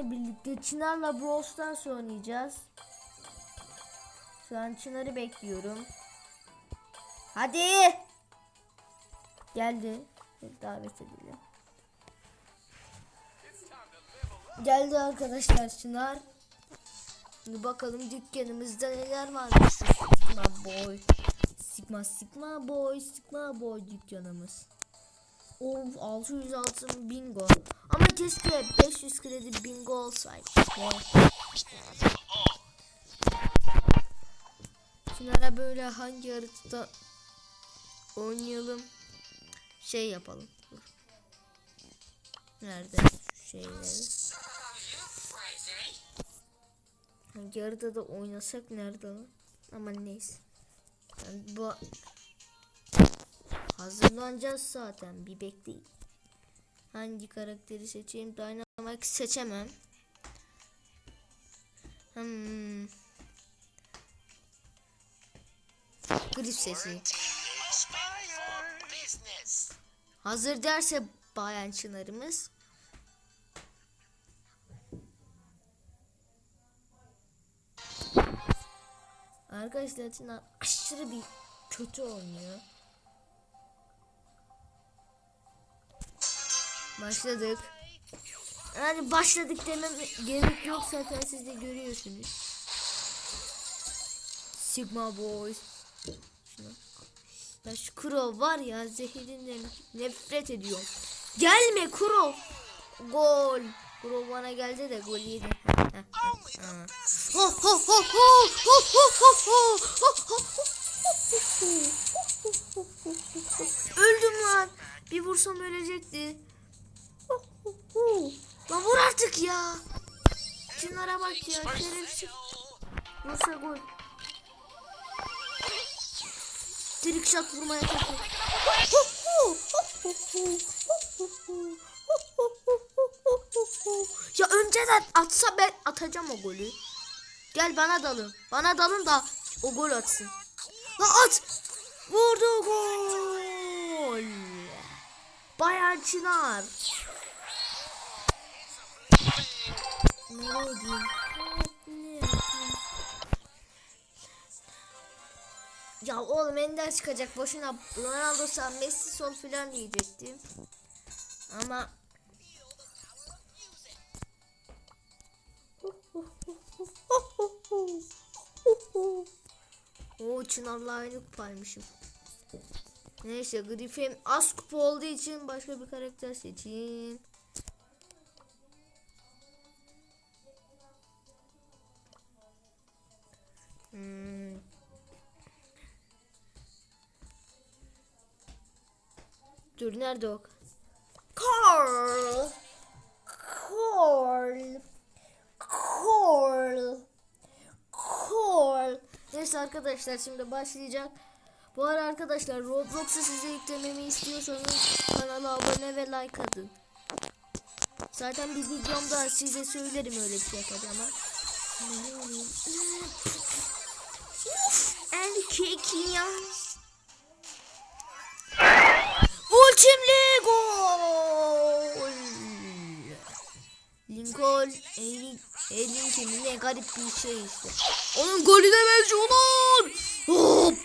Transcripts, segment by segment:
sizinle birlikte Çınar'la Brawl Stars oynayacağız. Şu an Çınar'ı bekliyorum. Hadi. Geldi. Davet edildi. Geldi arkadaşlar Çınar. Şimdi bakalım dükkanımızda neler varmış. Sigma Boy. Sigma Sigma Boy. Sigma Boy dükkanımız. Of 600 altın bingo. Ama keşke 500 kredi bingo olsaydı. Çınar'a böyle hangi haritada oynayalım şey yapalım. Nerede şu şeyleri? Hangi haritada oynasak nerede lan? Ama neyse. Yani bu hazırlanacağız zaten bir bekleyin. Hangi karakteri seçeyim? Dynamax seçemem. Hmm. Grif sesi. Hazır derse bayan çınarımız. Arkadaşlar Çınar aşırı bir kötü oynuyor. Başladık. Yani başladık demem gerek yok zaten siz de görüyorsunuz. Sigma Boys. Ben şu Kuro var ya zehirinden nefret ediyorum. Gelme Kuro. Gol. Kuro bana geldi de gol yedi. Öldüm lan. Bir vursam ölecekti. Bak ya. Şerefsiz. Vursa gol. Trick shot vurmaya çalışıyor. ya önceden atsa ben atacağım o golü. Gel bana dalın. Bana dalın da o gol atsın. La at. Vurdu gol. Bayan Çınar. Yapayım? Ya oğlum ender çıkacak boşuna Ronaldo sen Messi sol filan diyecektim. Ama O Çınar'la aynı kupaymışım. Neyse Griffin az kupa olduğu için başka bir karakter seçeyim. Dur nerede o? Carl. Carl. Carl. Carl. Neyse arkadaşlar şimdi başlayacak. Bu ara arkadaşlar Roblox'u size yüklememi istiyorsanız kanala abone ve like atın. Zaten bir videomda size söylerim öyle bir şey ama. Erkek ya. Ultimli gol. Lincoln elin, elin kimi ne garip bir şey işte. Onun golü de benziyor lan. Hop.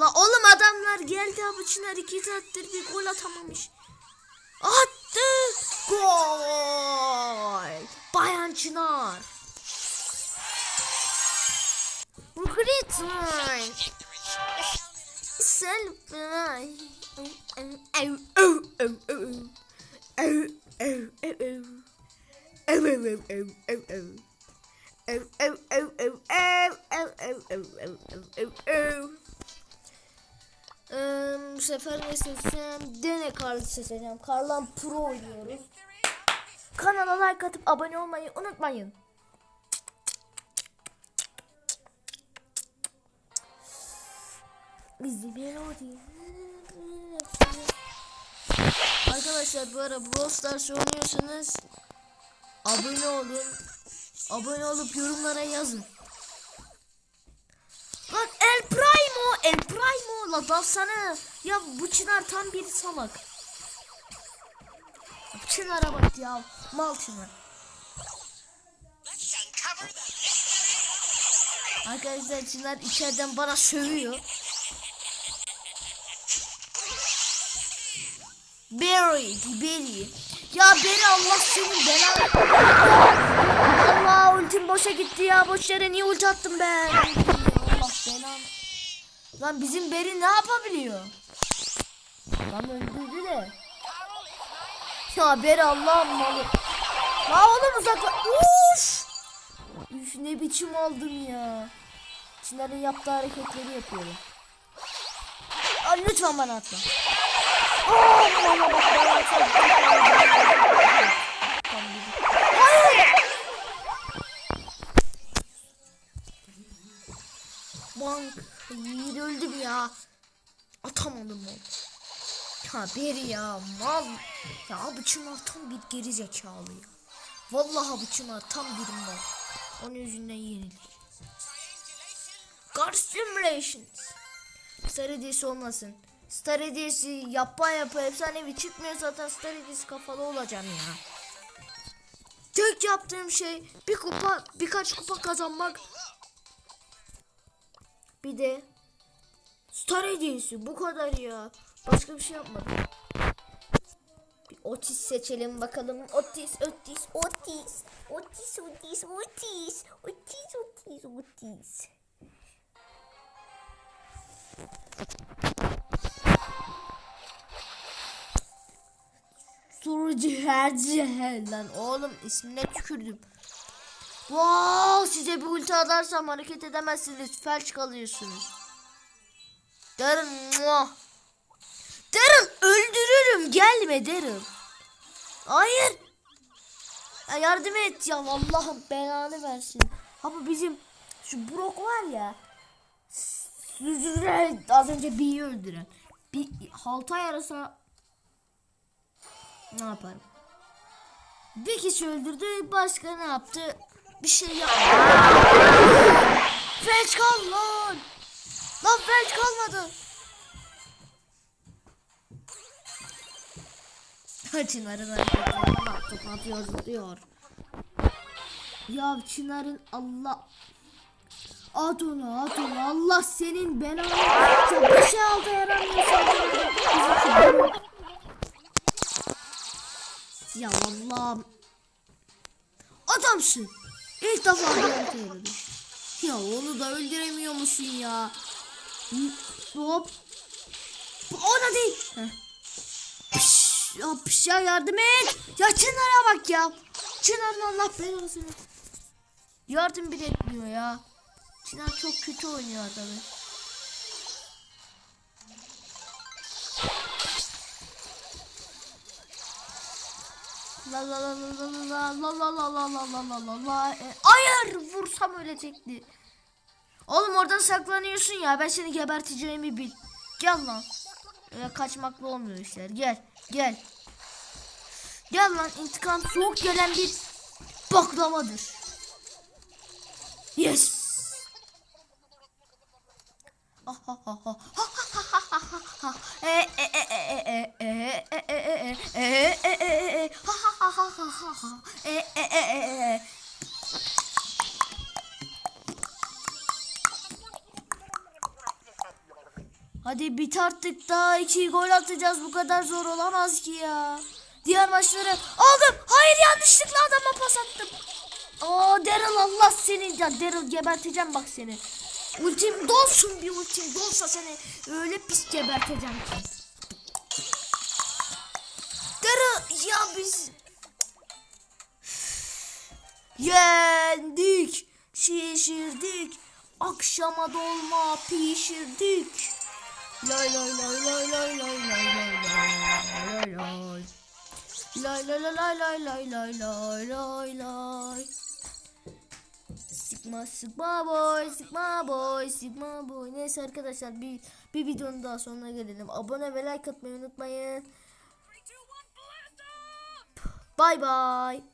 La oğlum adamlar geldi abi Çınar iki saattir bir gol atamamış. Attı. Gol. Bayan Çınar. Gritman. Selfie nasıl? Bu sefer ne seçeceğim? Dene karlı seçeceğim. Karlan Pro oynuyoruz. Kanala like atıp abone olmayı unutmayın. Bizi melodi. Arkadaşlar bu ara Brawl Stars oynuyorsanız abone olun. Abone olup yorumlara yazın. Lan El Primo, El Primo la dalsana. Ya bu Çınar tam bir salak. Çınar'a bak ya. Mal Çınar. Arkadaşlar Çınar içeriden bana sövüyor. Barry, Barry. Ya Barry Allah senin belanı. Allah ultim boşa gitti ya. Boş yere niye ulti attım ben? Allah belanı. Lan bizim Barry ne yapabiliyor? Lan öldürdü de. Ya Barry Allah'ım malı. La oğlum uzakla. Uf. Üf ne biçim oldum ya. Çınar'ın yaptığı hareketleri yapıyorum. Aa, lütfen bana atma. Bank. Hayır öldüm ya. Atamadım onu. Ya ya mal. Ya Çınar tam bir geri zekalı ya. Vallahi Çınar tam bir mal. Onun yüzünden yenilir. Car Simulations. Star hediyesi olmasın. Star hediyesi yapma yapma efsanevi çıkmıyor zaten Star hediyesi kafalı olacağım ya. Tek yaptığım şey bir kupa birkaç kupa kazanmak. Bir de Star hediyesi bu kadar ya. Başka bir şey yapmadım. Bir Otis seçelim bakalım. Otis, Otis, Otis. Otis, Otis, Otis. Otis, Otis, Otis. Surucu her lan oğlum ismine tükürdüm. Wow, size bir ulti atarsam hareket edemezsiniz. Felç kalıyorsunuz. Darın muah. Darın öldürürüm. Gelme Darın. Hayır. Ya yardım et ya Allah'ım belanı versin. Ha bu bizim şu Brock var ya. Az önce B'yi öldüren. Bir halta yarasa ne yaparım? Bir kişi öldürdü, başka ne yaptı? Bir şey yapmadı. felç kal lan. Lan felç kalmadı. Çınar'ın hareketleri bak top atıyor zıplıyor. Ya Çınar'ın Allah At onu at onu Allah senin belanı Adamsın İlk defa harita yaradı Ya onu da öldüremiyor musun ya? Hop. O da değil. Pış, ya, pış ya yardım et. Ya Çınar'a bak ya. Çınar'ın Allah belasını Yardım bile etmiyor ya. Çınar çok kötü oynuyor adamı. La la la la la la la la la la la la la la la E, Hayır vursam ölecekti. Oğlum oradan saklanıyorsun ya ben seni geberteceğimi bil. Gel lan. Öyle kaçmakla olmuyor işler. Gel gel. Gel lan intikam soğuk gelen bir baklavadır. Yes. Hadi bit artık daha iki gol atacağız bu kadar zor olamaz ki ya. Diğer maçları aldım. Hayır yanlışlıkla adama pas attım. Aa Daryl Allah seni ya Daryl geberteceğim bak seni. Ultim dolsun bir ultim dolsa seni öyle pis geberteceğim ki. Daryl ya biz yendik şişirdik akşama dolma pişirdik. Lay lay lay lay lay lay lay lay lay lay lay. Lay lay lay lay lay lay lay lay. Sigma sigma boy sigma boy sigma boy. Neyse arkadaşlar bir bir videonun daha sonuna gelelim. Abone ve like atmayı unutmayın. Bye bye.